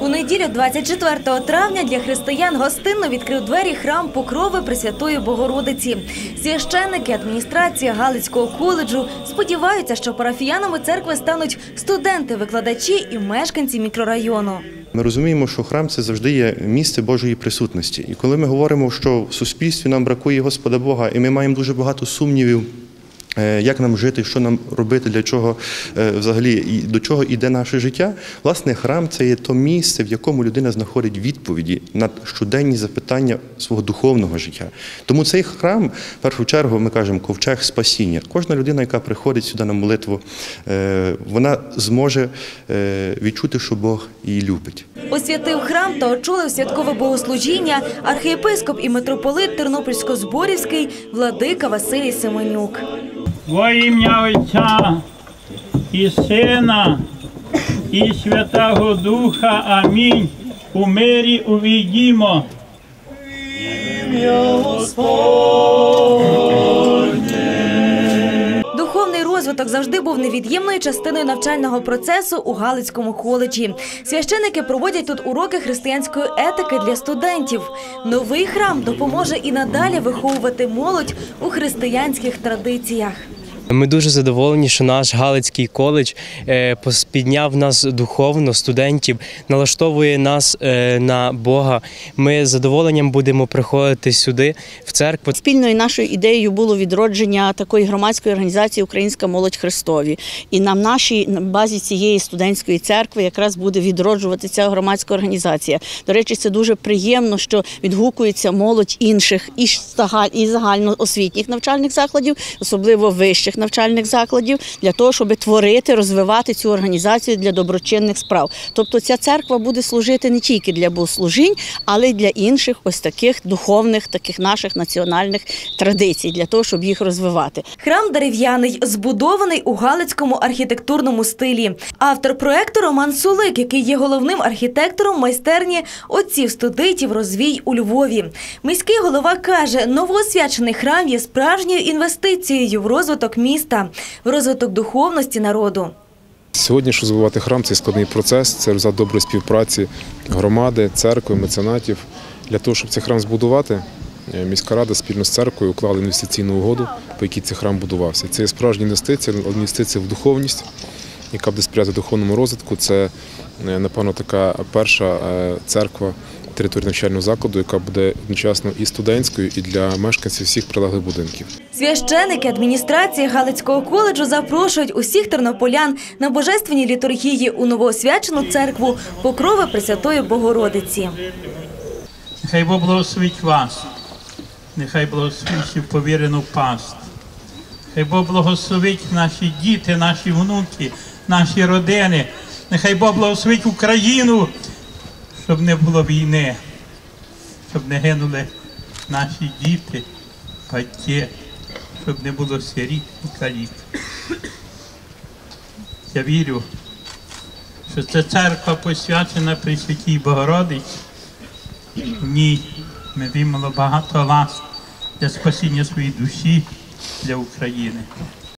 У неділю 24 травня для християн гостинно відкрив двері храм Покрови Пресвятої Богородиці. Священники адміністрація Галицького коледжу сподіваються, що парафіянами церкви стануть студенти, викладачі і мешканці мікрорайону. Ми розуміємо, що храм це завжди є місце Божої присутності. І коли ми говоримо, що в суспільстві нам бракує Господа Бога, і ми маємо дуже багато сумнівів. Е, Як нам жити, що нам робити, для чого е, взагалі і до чого йде наше життя? Власне, храм це є то місце, в якому людина знаходить відповіді на щоденні запитання свого духовного життя. Тому цей храм, в першу чергу, ми кажемо, ковчег спасіння. Кожна людина, яка приходить сюди на молитву, е, вона зможе відчути, що Бог її любить. Освятив храм та очолив святкове богослужіння архієпископ і митрополит Тернопільсько-Зборівський владика Василій Семенюк. Во ім'я Отця і Сина, і Святого Духа. Амінь. У мирі увійдімо. Духовний розвиток завжди був невід'ємною частиною навчального процесу у Галицькому коледжі. Священики проводять тут уроки християнської етики для студентів. Новий храм допоможе і надалі виховувати молодь у християнських традиціях. Ми дуже задоволені, що наш Галицький коледж е, підняв нас духовно, студентів, налаштовує нас е, на Бога. Ми з задоволенням будемо приходити сюди, в церкву. Спільною нашою ідеєю було відродження такої громадської організації Українська молодь Христові. І на нашій на базі цієї студентської церкви якраз буде відроджувати ця громадська організація. До речі, це дуже приємно, що відгукується молодь інших і загальноосвітніх навчальних закладів, особливо вищих навчальних закладів, для того, щоб творити, розвивати цю організацію для доброчинних справ. Тобто ця церква буде служити не тільки для богослужінь, але й для інших ось таких духовних, таких наших національних традицій, для того, щоб їх розвивати. Храм дерев'яний, збудований у галицькому архітектурному стилі. Автор проекту Роман Сулик, який є головним архітектором майстерні отців студентів розвій у Львові. Міський голова каже, новоосвячений храм є справжньою інвестицією в розвиток міста, в розвиток духовності народу. Сьогодні, щоб збудувати храм, це складний процес, це результат доброї співпраці громади, церкви, меценатів. Для того, щоб цей храм збудувати, е, міська рада спільно з церквою уклали інвестиційну угоду, по якій цей храм будувався. Це справжня інвестиція, інвестиція в духовність, яка буде сприяти духовному розвитку. Це, е, напевно, така перша е, церква території навчального закладу, яка буде одночасно і студентською, і для мешканців всіх прилеглих будинків. Священики адміністрації Галицького коледжу запрошують усіх тернополян на божественні літургії у новоосвячену церкву Покрови Пресвятої Богородиці. Нехай Бог благословить вас. Нехай благословить повірену паст. Хай Бог благословить наші діти, наші внуки, наші родини. Нехай Бог благословить Україну, щоб не було війни, щоб не гинули наші діти, батьки, щоб не було сиріт і калік. Я вірю, що ця церква посвячена Пресвятій Богородиці. В ній ми вимало багато ласк для спасіння своєї душі для України.